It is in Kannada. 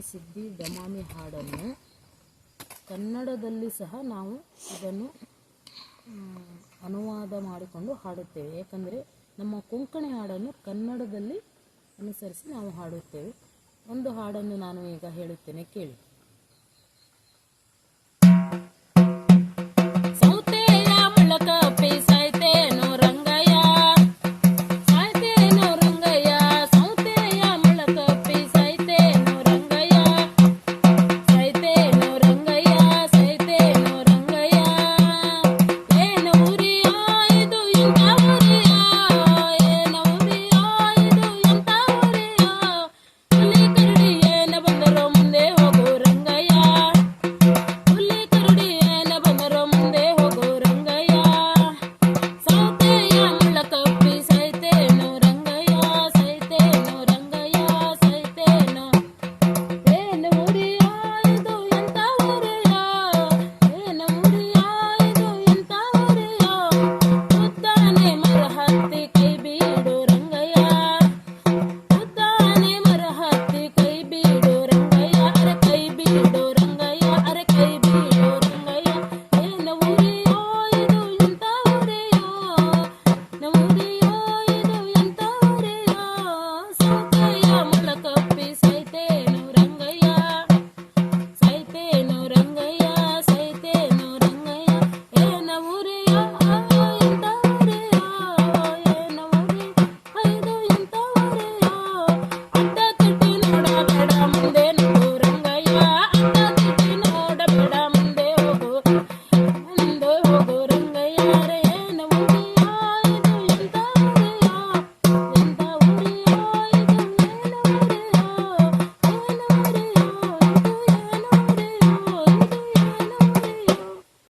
ಸಿದ್ಧಿ ಡಮಾಮಿ ಹಾಡನ್ನು ಕನ್ನಡದಲ್ಲಿ ಸಹ ನಾವು ಇದನ್ನು ಅನುವಾದ ಮಾಡಿಕೊಂಡು ಹಾಡುತ್ತೇವೆ. ಯಾಕಂದರೆ ನಮ್ಮ ಕೊಂಕಣಿ ಹಾಡನ್ನು ಕನ್ನಡದಲ್ಲಿ ಅನುಸರಿಸಿ ನಾವು ಹಾಡುತ್ತೇವೆ. ಒಂದು ಹಾಡನ್ನು ನಾನು ಈಗ ಹೇಳುತ್ತೇನೆ, ಕೇಳಿ.